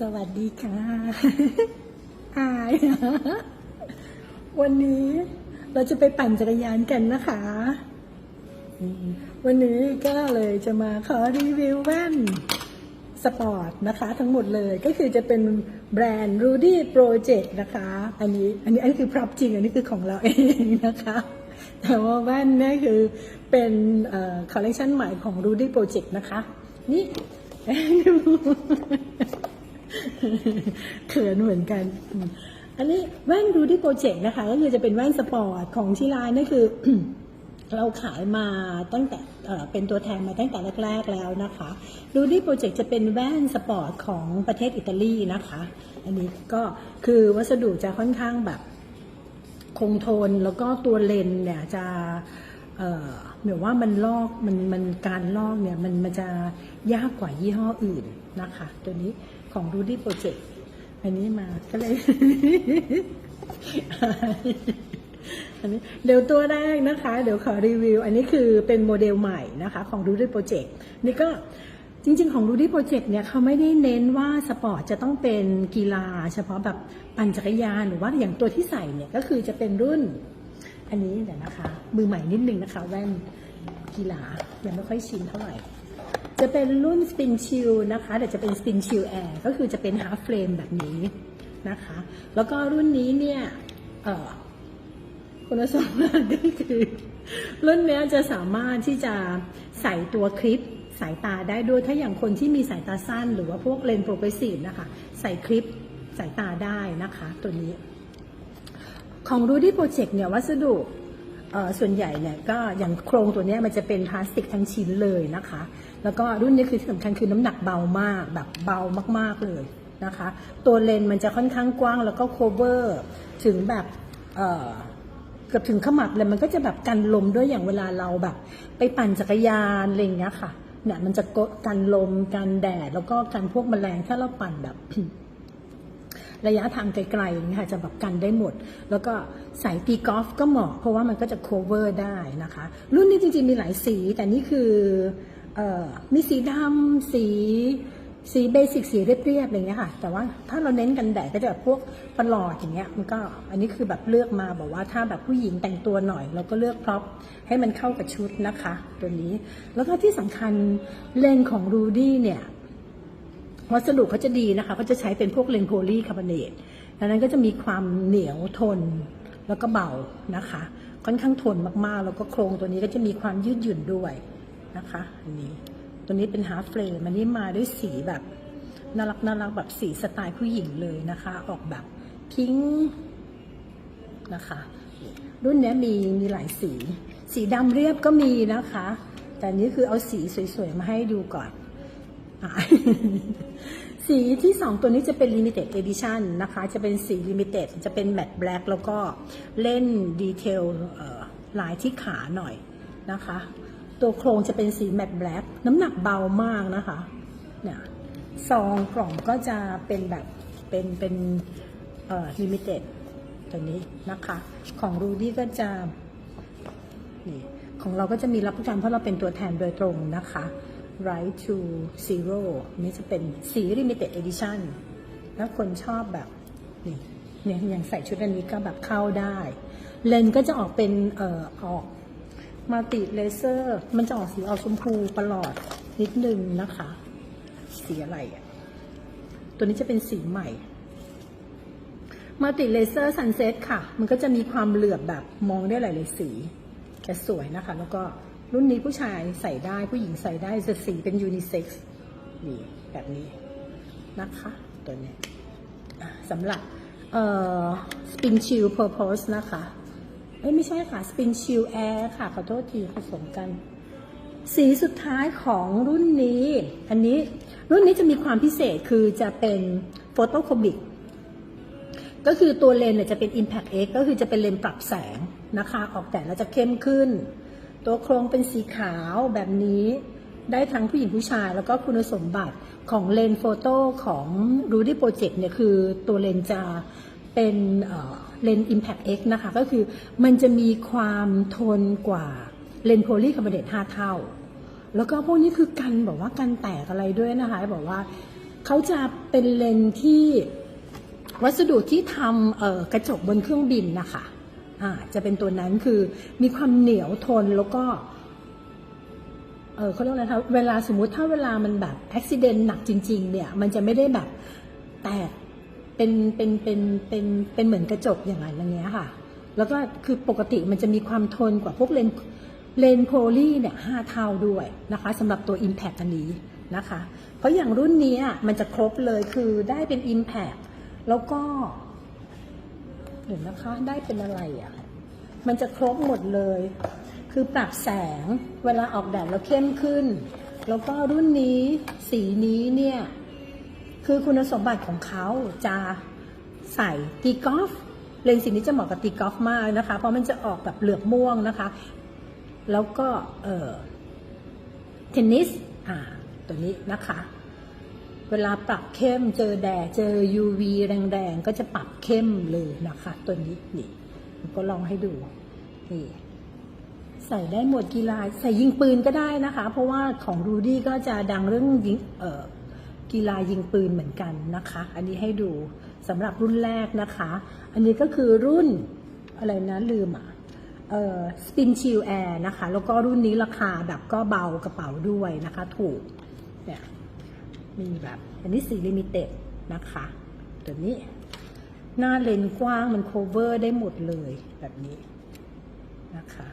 สวัสดีค่ะ อายวันนี้เราจะไปปั่นจักรยานกันนะคะ วันนี้ก็เลยจะมาขอรีวิวแว่นสปอร์ตนะคะ ทั้งหมดเลยก็คือจะเป็นแบรนด์ Rudy Project นะคะ อันนี้อันนี้อันนี้คือพร็อพจริง อันนี้คือของเราเองนะคะ แต่ว่าแว่นนี่คือเป็นคอลเลคชันใหม่ของ Rudy Project นะคะ นี่ เขินเหมือนกัน อันนี้แว่นดูที่โปรเจกต์นะคะ ก็คือจะเป็นแว่นสปอร์ตของที่ร้านนี่คือ เราขายมาตั้งแต่เป็นตัวแทนมาตั้งแต่แรก ๆแล้วนะคะ ดูที่โปรเจกต์จะเป็นแว่นสปอร์ตของประเทศอิตาลีนะคะ อันนี้ก็คือวัสดุจะค่อนข้างแบบคงทนแล้วก็ตัวเลนเนี่ยจะเหมือนว่ามันลอกมันมันการลอกเนี่ยมันมันจะยากกว่ายี่ห้ออื่นนะคะ ตัวนี้ ของ Rudy Project อันนี้มาก็เลย อันนี้เดี๋ยวตัวแรกนะคะ เดี๋ยวขอรีวิว อันนี้คือเป็นโมเดลใหม่นะคะ ของ Rudy Project นี่ก็จริง ๆ ของ Rudy Project เนี่ยเขาไม่ได้เน้นว่าสปอร์ตจะต้องเป็นกีฬา เฉพาะแบบปั่นจักรยานหรือว่าอย่างตัวที่ใส่เนี่ยก็คือจะเป็นรุ่น อันนี้เดี๋ยวนะคะ มือใหม่นิดนึงนะคะ แว่นกีฬายังไม่ค่อยชินเท่าไหร่ จะเป็นรุ่น Spin Chill นะคะเดี๋ยวจะเป็น Spin Chill Air ก็คือจะเป็น half frame แบบนี้นะคะ แล้วก็รุ่นนี้เนี่ยคุณสมบัติก็คือ รุ่นนี้จะสามารถที่จะใส่ตัวคลิปสายตาได้ด้วยถ้าอย่างคนที่มีสายตาสั้น หรือว่าพวกเลนส์โปรเกรสซีฟนะคะ ใส่คลิปสายตาได้นะคะตัวนี้ ของ Rudy Project เนี่ยวัสดุส่วนใหญ่เนี่ยก็อย่างโครงตัวนี้มันจะเป็นพลาสติกทั้งชิ้นเลยนะคะ แล้วก็รุ่นนี้คือที่สำคัญคือน้ำหนักเบามากแบบเบามากๆเลยนะคะ ตัวเลนส์มันจะค่อนข้างกว้างแล้วก็โคเวอร์ถึงแบบเอ่อเกือบถึงขมับเลยมันก็จะแบบกันลมด้วยอย่างเวลาเราแบบ ไปปั่นจักรยานอะไรอย่างเงี้ยค่ะเนี่ยมันจะกดกันลมกันแดดแล้วก็กันพวกแมลงถ้าเราปั่นแบบ ระยะทางไกลๆอย่างเงี้ยค่ะจะแบบกันได้หมด แล้วก็สายตีกอล์ฟก็เหมาะ เพราะว่ามันก็จะ cover ได้นะคะ รุ่นนี้จริงๆมีหลายสีแต่นี่คือ มีสีดำสีสีเบสิกสีเรียบๆอะไรเงี้ยค่ะ แต่ว่าถ้าเราเน้นกันแดดก็จะแบบพวกประหลอดอย่างเงี้ยมันก็อันนี้คือแบบเลือกมาบอกว่าถ้าแบบผู้หญิงแต่งตัวหน่อย เราก็เลือกพร็อพให้มันเข้ากับชุดนะคะ ตัวนี้แล้วก็ที่สำคัญเลนของรูดี้เนี่ยวัสดุเขาจะดีนะคะเขาจะใช้เป็นพวกเลนโพลีคาร์บอเนตดังนั้นก็จะมีความเหนียวทนแล้วก็เบานะคะ ค่อนข้างทนมากๆ แล้วก็โครงตัวนี้ก็จะมีความยืดหยุ่นด้วย นะคะอันนี้ตัวนี้เป็นฮาร์ฟเฟรมอันนี้มาด้วยสีแบบน่ารักน่ารักแบบสีสไตล์ผู้หญิงเลยนะคะ ออกแบบพิงค์นะคะ รุ่นนี้มีมีหลายสี สีดำเรียบก็มีนะคะ แต่นี้คือเอาสีสวยๆ มาให้ดูก่อนอสีที่สองตัวนี้จะเป็น limited edition นะคะ จะเป็นสี limited จะเป็น matte black แล้วก็เล่นดีเทลลายที่ขาหน่อยนะคะ ตัวโครงจะเป็นสี matte black น้ำหนักเบามากนะคะเนี่ยซองกล่องก็จะเป็นแบบเป็นเป็นเอ่อ limited ตัวนี้นะคะ ของ Rudy ก็จะนี่ของเราก็จะมีรับประกันเพราะเราเป็นตัวแทนโดยตรงนะคะ Right to Zero นี่จะเป็นสี Limited Edition แล้วคนชอบแบบนี่เนี่ยอย่างใส่ชุดอันนี้ก็แบบเข้าได้ เลนก็จะออกเป็นเอ่อออก มัลติเลเซอร์ มันจะออกสีออกชมพูประหลอดนิดนึงนะคะ สีอะไรอะ ตัวนี้จะเป็นสีใหม่มัลติเลเซอร์ซันเซ็ตค่ะ มันก็จะมีความเหลือบแบบมองได้หลายๆสีจะสวยนะคะ แล้วก็รุ่นนี้ผู้ชายใส่ได้ผู้หญิงใส่ได้จะสีเป็นยูนิเซ็กซ์นี่แบบนี้นะคะตัวนี้สำหรับ เอ่อ Spin Chill Purpose นะคะ อ้ยไม่ใช่ค่ะ Spin Chill Air ค่ะ ขอโทษทีผสมกัน สีสุดท้ายของรุ่นนี้ อันนี้รุ่นนี้จะมีความพิเศษคือจะเป็นโฟโตโคมิกก็คือตัวเลนเนี่ยจะเป็น Impact X ก็คือจะเป็นเลนปรับแสงนะคะ ออกแต่แล้วจะเข้มขึ้น ตัวโครงเป็นสีขาวแบบนี้ได้ทั้งผู้หญิงผู้ชายแล้วก็คุณสมบัติของเลนโฟโต้ของ Rudy Project เนี่ยคือตัวเลนจะ เป็นเอ่อเลนส์ Impact X นะคะ ก็คือมันจะมีความทนกว่าเลนส์โพลีคาร์บอเนต5เท่า แล้วก็พวกนี้คือกันบอกว่ากันแตกอะไรด้วยนะคะบอกว่าเขาจะเป็นเลนส์ที่วัสดุที่ทำกระจกบนเครื่องบินนะคะอ่าจะเป็นตัวนั้นคือมีความเหนียวทนแล้วก็เออเขาเรียกอะไรคะเวลาสมมุติถ้าเวลามันแบบอุบิเหตุหนักจริง ๆ เนี่ย มันจะไม่ได้แบบแตก เป็นเป็นเป็นเป็นเป็นเหมือนกระจกอย่างนั้นอย่างเงี้ยค่ะ แล้วก็คือปกติมันจะมีความทนกว่าพวกเลนเลนโพลีเนี่ยห้าเท่าด้วยนะคะสำหรับตัว Impact อันนี้นะคะ เพราะอย่างรุ่นนี้มันจะครบเลยคือได้เป็น Impact แล้วก็เดี๋ยวนะคะได้เป็นอะไรอะ มันจะครบหมดเลย คือปรับแสงเวลาออกแดดแล้วเข้มขึ้น แล้วก็รุ่นนี้สีนี้เนี่ย คือคุณสมบัติของเขาจะใส่ตีกอล์ฟเลนส์สีนี้จะเหมาะกับตีกอล์ฟมากนะคะ เพราะมันจะออกแบบเหลือบม่วงนะคะ แล้วก็เออเทนนิสอ่าตัวนี้นะคะ เวลาปรับเข้มเจอแดดเจอ UV แรงๆ ก็จะปรับเข้มเลยนะคะ ตัวนี้นี่ก็ลองให้ดูนี่ใส่ได้หมดกีฬาใส่ยิงปืนก็ได้นะคะ เพราะว่าของรูดี้ก็จะดังเรื่องยิงเอ่อ กีฬายิงปืนเหมือนกันนะคะ อันนี้ให้ดูสำหรับรุ่นแรกนะคะ อันนี้ก็คือรุ่นอะไรนะลืมอะเอ่อสปินชิลแอร์นะคะ แล้วก็รุ่นนี้ราคาแบบก็เบากระเป๋าด้วยนะคะ ถูกเนี่ยมีแบบ อันนี้สีลิมิเต็ดนะคะตัวนี้ หน้าเลนส์กว้างมันโคเวอร์ได้หมดเลยแบบนี้นะคะ